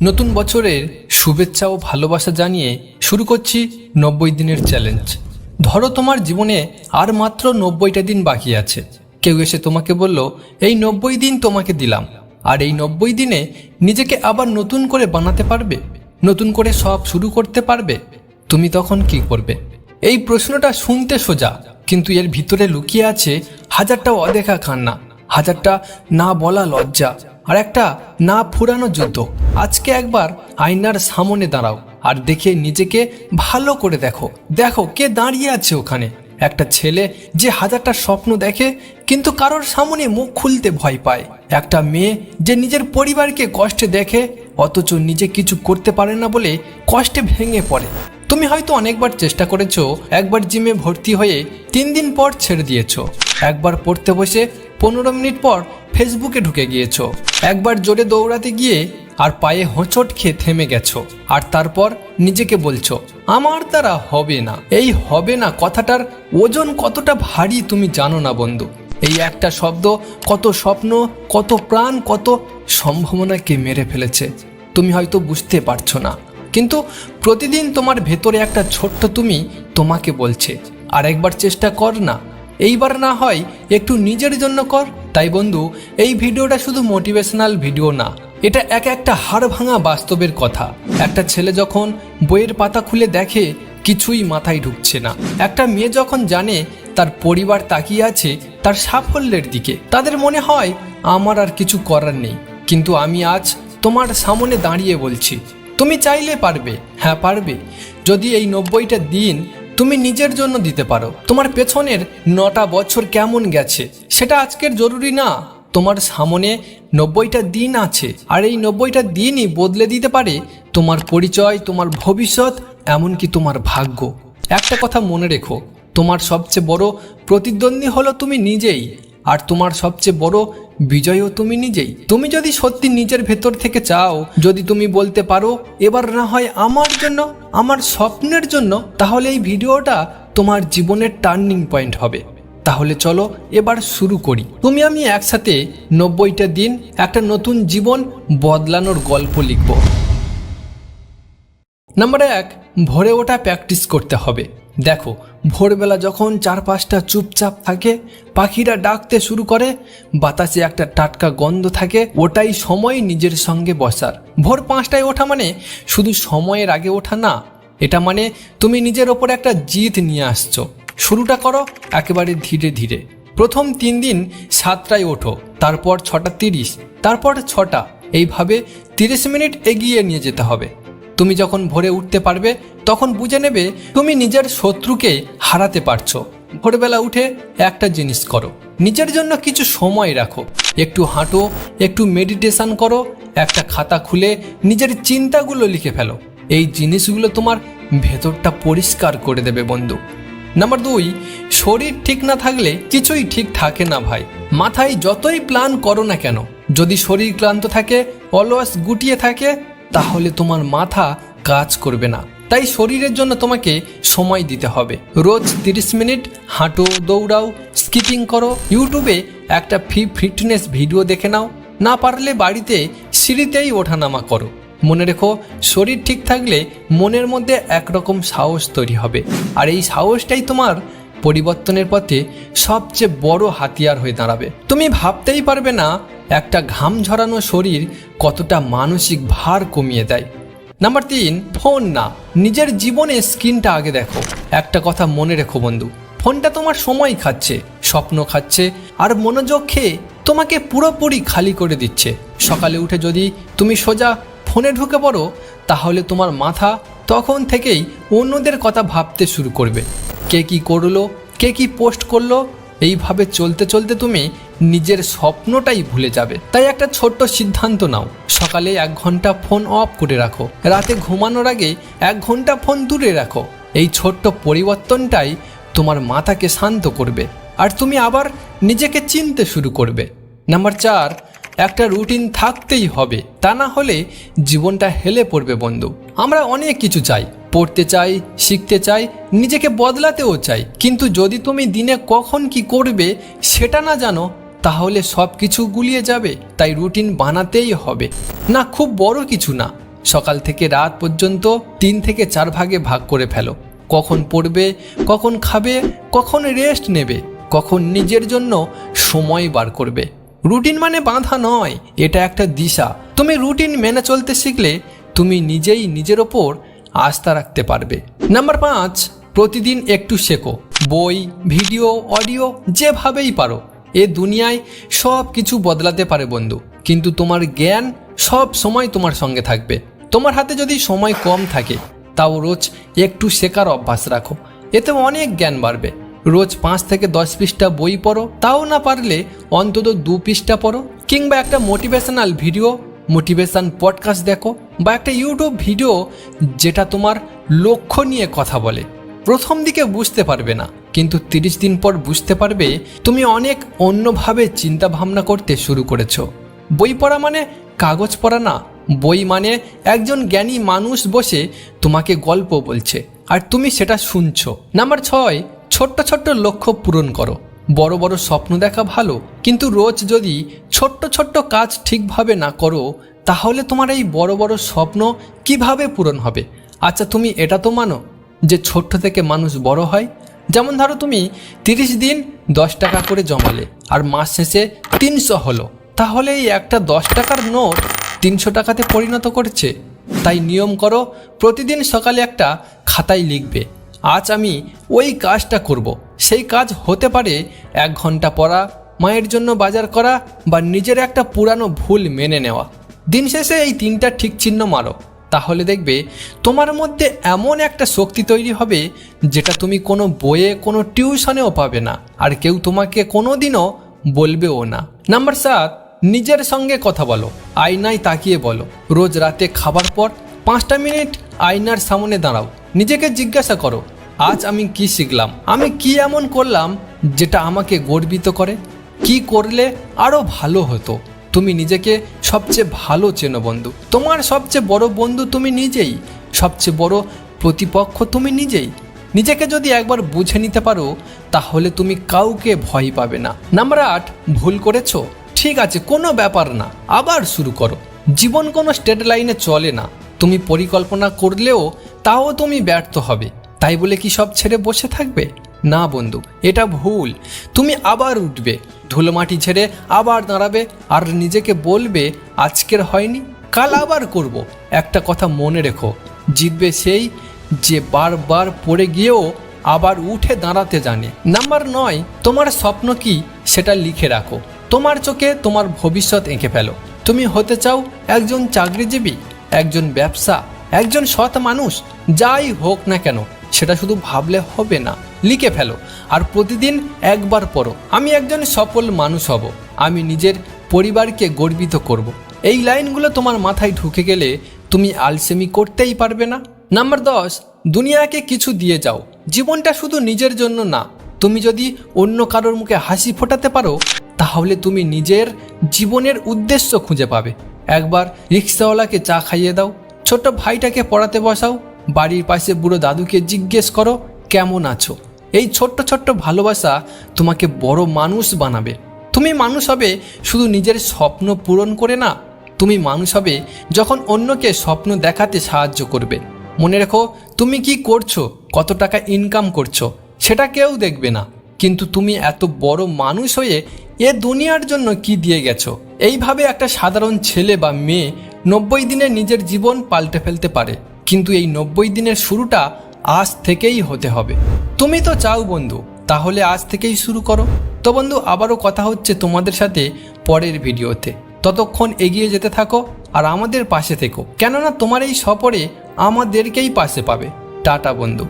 নতুন বছরের শুভেচ্ছা ও ভালোবাসা জানিয়ে শুরু করছি নব্বই দিনের চ্যালেঞ্জ ধরো তোমার জীবনে আর মাত্র নব্বইটা দিন বাকি আছে। কেউ এসে তোমাকে বলল, এই নব্বই দিন তোমাকে দিলাম। আর এই নব্বই দিনে নিজেকে আবার নতুন করে বানাতে পারবে? নতুন করে সব শুরু করতে পারবে? তুমি তখন কি করবে? এই প্রশ্নটা শুনতে সোজা, কিন্তু এর ভিতরে লুকিয়ে আছে হাজারটা অদেখা কান্না, হাজারটা না বলা লজ্জা। আর একটা না ফুরানো যুদ্ধ। আজকে একবার আয়নার সামনে দাঁড়াও আর দেখে নিজেকে ভালো করে দেখো। দেখো কে দাঁড়িয়ে আছে ওখানে। একটা ছেলে যে হাজারটা স্বপ্ন দেখে, কিন্তু কারোর সামনে মুখ খুলতে ভয় পায়। একটা মেয়ে যে নিজের পরিবারকে কষ্টে দেখে, অথচ নিজে কিছু করতে পারে না বলে কষ্টে ভেঙে পড়ে। তুমি হয়তো অনেকবার চেষ্টা করেছ, একবার জিমে ভর্তি হয়ে তিন দিন পর ছেড়ে দিয়েছ। একবার পড়তে বসে পনেরো মিনিট পর ফেসবুকে ঢুকে গিয়েছো। একবার জোরে দৌড়াতে গিয়ে আর পায়ে হোঁচট খেয়ে থেমে গেছো। আর তারপর নিজেকে বলছো, আমার দ্বারা হবে না। এই হবে না কথাটার ওজন কতটা ভারী তুমি জানো না বন্ধু। এই একটা শব্দ কত স্বপ্ন, কত প্রাণ, কত সম্ভাবনাকে মেরে ফেলেছে। তুমি হয়তো বুঝতে পারছ না। কিন্তু প্রতিদিন তোমার ভেতরে একটা ছোট্ট তুমি তোমাকে বলছে, আর একবার চেষ্টা কর না। এইবার না হয় একটু নিজের জন্য কর। তাই বন্ধু, এই ভিডিওটা শুধু মোটিভেশনাল ভিডিও না, এটা এক একটা হাড় ভাঙা বাস্তবের কথা। একটা ছেলে যখন বইয়ের পাতা খুলে দেখে, কিছুই মাথায় ঢুকছে না। একটা মেয়ে যখন জানে তার পরিবার তাকিয়ে আছে তার সাফল্যের দিকে, তাদের মনে হয়, আমার আর কিছু করার নেই। কিন্তু আমি আজ তোমার সামনে দাঁড়িয়ে বলছি তুমি চাইলে পারবে। হ্যাঁ পারবে। যদি এই নব্বইটা দিন তুমি নিজের জন্য দিতে পারো। তোমার পেছনের নটা বছর কেমন গেছে? সেটা আজকের জরুরি না। তোমার সামনে নব্বইটা দিন আছে। আর এই নব্বইটা দিনই বদলে দিতে পারে তোমার পরিচয়, তোমার ভবিষ্যৎ, এমনকি তোমার ভাগ্য। একটা কথা মনে রেখো, তোমার সবচেয়ে বড় প্রতিদ্বন্দ্বী হলো তুমি নিজেই। আর তোমার সবচেয়ে বড় বিজয়ও তুমি নিজেই। তুমি যদি সত্যি নিজের ভেতর থেকে চাও, যদি তুমি বলতে পারো, এবার না হয় আমার জন্য, আমার স্বপ্নের জন্য, তাহলে এই ভিডিওটা তোমার জীবনের টার্নিং পয়েন্ট হবে। তাহলে চলো এবার শুরু করি। তুমি আমি একসাথে নব্বইটা দিন একটা নতুন জীবন বদলানোর গল্প লিখব। নাম্বার এক, ভোরে ওঠা প্র্যাকটিস করতে হবে। দেখো, ভোরবেলা যখন চারপাশটা চুপচাপ থাকে, পাখিরা ডাকতে শুরু করে, বাতাসে একটা টাটকা গন্ধ থাকে, ওটাই সময় নিজের সঙ্গে বসার। ভোর পাঁচটায় ওঠা মানে শুধু সময়ের আগে ওঠা না, এটা মানে তুমি নিজের ওপর একটা জিত নিয়ে আসছো। শুরুটা করো একেবারে ধীরে ধীরে। প্রথম তিন দিন সাতটায় ওঠো, তারপর ছটা তিরিশ, তারপর ছটা। এইভাবে তিরিশ মিনিট এগিয়ে নিয়ে যেতে হবে। তুমি যখন ভোরে উঠতে পারবে তখন বুঝে নেবে তুমি নিজের শত্রুকে হারাতে পারছ। ভোরবেলা উঠে একটা জিনিস করো। নিজের জন্য কিছু সময় রাখো। একটু হাঁটো, একটু মেডিটেশন করো, একটা খাতা খুলে নিজের চিন্তাগুলো লিখে ফেলো। এই জিনিসগুলো তোমার ভেতরটা পরিষ্কার করে দেবে বন্ধু। নাম্বার দুই, শরীর ঠিক না থাকলে কিছুই ঠিক থাকে না ভাই। মাথায় যতই প্ল্যান করো না কেন, যদি শরীর ক্লান্ত থাকে অলওয়াস গুটিয়ে থাকে, তাহলে তোমার মাথা কাজ করবে না। তাই শরীরের জন্য তোমাকে সময় দিতে হবে। রোজ তিরিশ মিনিট হাঁটো, দৌড়াও, স্কিপিং করো। ইউটিউবে একটা ফি ফিটনেস ভিডিও দেখে নাও। না পারলে বাড়িতে সিঁড়িতেই ওঠানামা করো। মনে রেখো, শরীর ঠিক থাকলে মনের মধ্যে একরকম সাহস তৈরি হবে। আর এই সাহসটাই তোমার পরিবর্তনের পথে সবচেয়ে বড় হাতিয়ার হয়ে দাঁড়াবে। তুমি ভাবতেই পারবে না, একটা ঘাম ঝরানো শরীর কতটা মানসিক ভার কমিয়ে দেয়। নাম্বার তিন ফোন না। নিজের জীবনে স্ক্রিনটা আগে দেখো। একটা কথা মনে রেখো বন্ধু ফোনটা তোমার সময় খাচ্ছে, স্বপ্ন খাচ্ছে, আর মনোযোগ খেয়ে তোমাকে পুরোপুরি খালি করে দিচ্ছে। সকালে উঠে যদি তুমি সোজা ফোনে ঢুকে পড়ো, তাহলে তোমার মাথা তখন থেকেই অন্যদের কথা ভাবতে শুরু করবে। কে কি করল, কে কি পোস্ট করল এইভাবে চলতে চলতে তুমি নিজের স্বপ্নটাই ভুলে যাবে। তাই একটা ছোট্ট সিদ্ধান্ত নাও। সকালে এক ঘণ্টা ফোন অফ করে রাখো। রাতে ঘুমানোর আগে এক ঘণ্টা ফোন দূরে রাখো। এই ছোট্ট পরিবর্তনটাই তোমার মাথাকে শান্ত করবে আর তুমি আবার নিজেকে চিনতে শুরু করবে। নাম্বার চার, একটা রুটিন থাকতেই হবে। তা না হলে জীবনটা হেলে পড়বে বন্ধু। আমরা অনেক কিছু চাই। পড়তে চাই, শিখতে চাই, নিজেকে বদলাতেও চাই। কিন্তু যদি তুমি দিনে কখন কি করবে সেটা না জানো, তাহলে সব কিছু গুলিয়ে যাবে, তাই রুটিন বানাতেই হবে। না, খুব বড় কিছু না। সকাল থেকে রাত পর্যন্ত তিন থেকে চার ভাগে ভাগ করে ফেলো। কখন পড়বে, কখন খাবে, কখন রেস্ট নেবে, কখন নিজের জন্য সময় বার করবে। রুটিন মানে বাঁধা নয়, এটা একটা দিশা। তুমি রুটিন মেনে চলতে শিখলে তুমি নিজেই নিজের ওপর আস্থা রাখতে পারবে। নাম্বার পাঁচ, প্রতিদিন একটু শেখো। বই, ভিডিও, অডিও, যেভাবেই পারো। এ দুনিয়ায় সব কিছু বদলাতে পারে বন্ধু। কিন্তু তোমার জ্ঞান সব সময় তোমার সঙ্গে থাকবে। তোমার হাতে যদি সময় কম থাকে, তাও রোজ একটু শেখার অভ্যাস রাখো। এতে অনেক জ্ঞান বাড়বে। রোজ পাঁচ থেকে দশ পৃষ্ঠা বই পড়ো। তাও না পারলে অন্তত দু পৃষ্ঠা পড়ো। কিংবা একটা মোটিভেশনাল ভিডিও মোটিভেশন পডকাস্ট দেখো বা একটা ইউটিউব ভিডিও যেটা তোমার লক্ষ্য নিয়ে কথা বলে। প্রথম দিকে বুঝতে পারবে না, কিন্তু তিরিশ দিন পর বুঝতে পারবে তুমি অনেক অন্যভাবে চিন্তা ভাবনা করতে শুরু করেছ। বই পড়া মানে কাগজ পড়া না, বই মানে একজন জ্ঞানী মানুষ বসে তোমাকে গল্প বলছে, আর তুমি সেটা শুনছো। নাম্বার ছয়, ছোট্ট ছোট্ট লক্ষ্য পূরণ করো। বড় বড় স্বপ্ন দেখা ভালো। কিন্তু রোজ যদি ছোট্ট ছোট্ট কাজ ঠিকভাবে না করো, তাহলে তোমার এই বড় বড় স্বপ্ন কীভাবে পূরণ হবে? আচ্ছা তুমি এটা তো মানো যে ছোট্ট থেকে মানুষ বড় হয়? যেমন ধরো তুমি তিরিশ দিন দশ টাকা করে জমালে আর মাস শেষে তিনশো হলো। তাহলে এই একটা দশ টাকার নোট তিনশো টাকাতে পরিণত করছে। তাই নিয়ম করো, প্রতিদিন সকালে একটা খাতায় লিখবে, আজ আমি ওই কাজটা করব। সেই কাজ হতে পারে এক ঘণ্টা পড়া, মায়ের জন্য বাজার করা বা নিজের একটা পুরানো ভুল মেনে নেওয়া। দিন শেষে এই তিনটা ঠিক চিহ্ন মারো। তাহলে দেখবে তোমার মধ্যে এমন একটা শক্তি তৈরি হবে যেটা তুমি কোনো বইয়ে, কোনো টিউশনেও পাবে না। আর কেউ তোমাকে কোনো দিনও বলবেও না। নাম্বার সাত, নিজের সঙ্গে কথা বলো। আয়নায় তাকিয়ে বলো। রোজ রাতে খাবার পর পাঁচটা মিনিট আয়নার সামনে দাঁড়াও। নিজেকে জিজ্ঞাসা করো আজ আমি কি শিখলাম? আমি কি এমন করলাম যেটা আমাকে গর্বিত করে? কি করলে আরও ভালো হতো? তুমি নিজেকে সবচেয়ে ভালো চেনো বন্ধু। তোমার সবচেয়ে বড় বন্ধু তুমি নিজেই। সবচেয়ে বড় প্রতিপক্ষ তুমি নিজেই। নিজেকে যদি একবার বুঝে নিতে পারো, তাহলে তুমি কাউকে ভয় পাবে না। নাম্বার আট, ভুল করেছ? ঠিক আছে, কোনো ব্যাপার না। আবার শুরু করো। জীবন কোনো স্টেট লাইনে চলে না। তুমি পরিকল্পনা করলেও, তাও তুমি ব্যর্থ হবে। তাই বলে কি সব ছেড়ে বসে থাকবে? না বন্ধু, এটা ভুল। তুমি আবার উঠবে, ধুলোমাটি ছেড়ে আবার দাঁড়াবে, আর নিজেকে বলবে, আজকের হয়নি, কাল আবার করব। একটা কথা মনে রেখো, জিতবে সেই যে বারবার পড়ে গিয়েও আবার উঠে দাঁড়াতে জানে। নাম্বার নয়, তোমার স্বপ্ন কি সেটা লিখে রাখো। তোমার চোখে তোমার ভবিষ্যৎ এঁকে ফেলো। তুমি হতে চাও একজন চাকরিজীবী, একজন ব্যবসা, একজন সৎ মানুষ, যাই হোক না কেন। সেটা শুধু ভাবলে হবে না, লিখে ফেলো। আর প্রতিদিন একবার পড়ো। আমি একজন সফল মানুষ হব। আমি নিজের পরিবারকে গর্বিত করব। এই লাইনগুলো তোমার মাথায় ঢুকে গেলে তুমি আলসেমি করতেই পারবে না। নাম্বার দশ, দুনিয়াকে কিছু দিয়ে যাও। জীবনটা শুধু নিজের জন্য না। তুমি যদি অন্য কারোর মুখে হাসি ফোটাতে পারো, তাহলে তুমি নিজের জীবনের উদ্দেশ্য খুঁজে পাবে। একবার রিক্সাওয়ালাকে চা খাইয়ে দাও। ছোট ভাইটাকে পড়াতে বসাও। বাড়ির পাশে বুড়ো দাদুকে জিজ্ঞেস করো, কেমন আছো? এই ছোট্ট ছোট্ট ভালোবাসা তোমাকে বড় মানুষ বানাবে। তুমি মানুষ হবে শুধু নিজের স্বপ্ন পূরণ করে না, তুমি মানুষ হবে যখন অন্যকে স্বপ্ন দেখাতে সাহায্য করবে। মনে রেখো, তুমি কি করছ, কত টাকা ইনকাম করছ, সেটা কেউ দেখবে না। কিন্তু তুমি এত বড় মানুষ হয়ে এ দুনিয়ার জন্য কি দিয়ে গেছো? এইভাবে একটা সাধারণ ছেলে বা মেয়ে নব্বই দিনে নিজের জীবন পাল্টে ফেলতে পারে। কিন্তু এই নব্বই দিনের শুরুটা আজ থেকেই হতে হবে। তুমি তো চাও বন্ধু, তাহলে আজ থেকেই শুরু করো। তো বন্ধু, আবারও কথা হচ্ছে তোমাদের সাথে পরের ভিডিওতে। ততক্ষণ এগিয়ে যেতে থাকো আর আমাদের পাশে থেকো। কেননা তোমার এই সফরে আমাদেরকেই পাশে পাবে। টাটা বন্ধু।